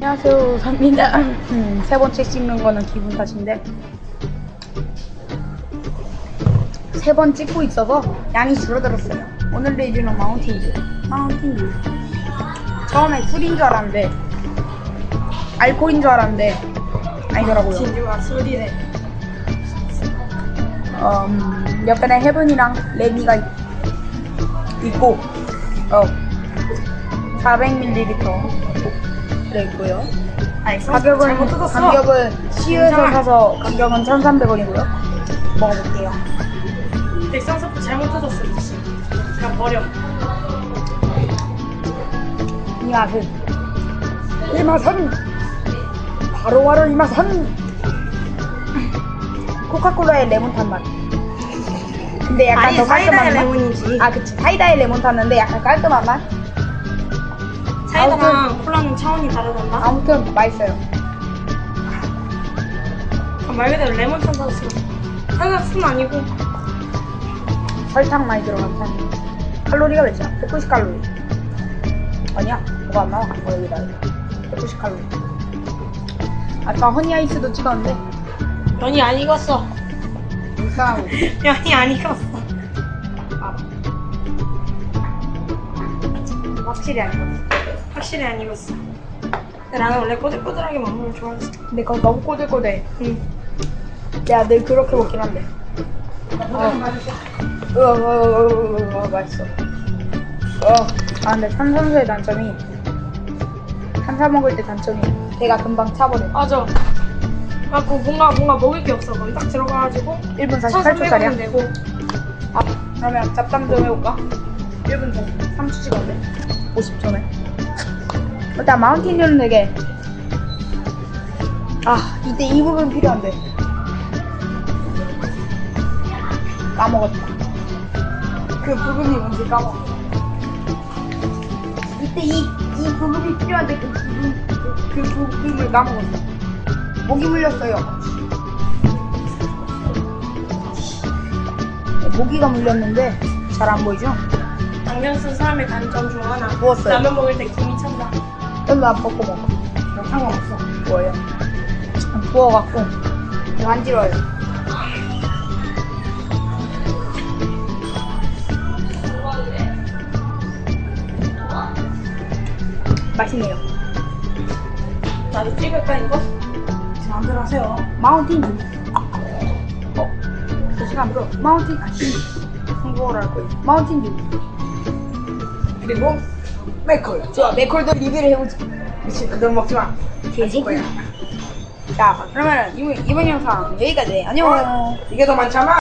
안녕하세요, 선입니다. 음, 세 번째 찍는 거는 기분 탓인데 세 번 찍고 있어서 양이 줄어들었어요. 오늘 리뷰는 마운틴 듀. 마운틴 듀. 처음에 술인 줄 알았는데 알코올인 줄 알았는데 아니더라고요. 진주가 술이래. 음, 옆에는 헤븐이랑 레미가 있- 있고 어 400ml 가격은 잘못 뜯었어. 가격은 시유에서 괜찮아. 사서 가격은 1,300원이고요. 먹어볼게요. 백상 스프 잘못 뜯었어, 이 씨. 그냥 버려. 이 맛은 이 맛은 바로 바로 이 맛은 코카콜라의 레몬탄 맛. 근데 약간 아니, 더 사이다의 깔끔한 맛. 레몬이지. 아 그치 사이다의 레몬탄인데 약간 깔끔한 맛. 사이다랑 콜라는 차원이 다르단다. 아무튼 맛있어요. 아, 말 그대로 레몬. 사이다 스푼 아니고. 설탕 많이 들어간 탄. 칼로리가 몇이야? 190 칼로리. 아니야? 뭐가 안 나와? 어, 여기다. 190 칼로리. 아까 허니아이스도 찍었는데 연이 안 익었어. 이상하고 연이 안 익었어. 확실히 안 익었어. 확실히 안 익었어. 근데 나는 원래 꼬들꼬들하게 먹는 걸 좋아했어. 근데 그거 너무 꼬들꼬들. 응. 내가 늘 그렇게 먹긴 한데. 어. 으어, 으어, 으어, 으어, 으어, 맛있어. 어. 아, 근데 탄산수의 단점이 탄산 먹을 때 단점이 배가 금방 차버려. 맞아. 갖고 뭔가 뭔가 먹을 게 없어. 거기 딱 들어가가지고 1분 1,300원 48초짜리야. 내고 아, 그러면 잡담 좀 해볼까? 1분 전 3초 찍었네. 50초네. 일단 마운틴 듀는 되게 아, 이때 이 부분 필요한데. 까먹었다. 그 부분이 뭔지 까먹었어. 이때 이, 이 부분이 필요한데 그 부분, 그, 그 부분을 까먹었어. 목이 물렸어요. 네, 모기가 물렸는데 잘 안 보이죠? 안경 쓴 사람의 단점 중 하나. 부었어요. 라면 먹을 때 김이 찬다. 여기나 벗고 먹어. 상관없어. 부어요. 부어갖고 간지러워요. 맛있네요. 나도 찍을까 이거? 마음대로 하세요. 마운틴 듀. 어? 저 시간 들어. 마운틴 아씨. 홍보를 할 거예요. 마운틴 듀. 그리고 맥콜. 좋아. 맥콜도 리뷰를 해보자. 미친. 너 먹지 마. 개지 거야. 자, 그러면 이번, 이번 영상 여기까지. 안녕. 이게 더 많잖아.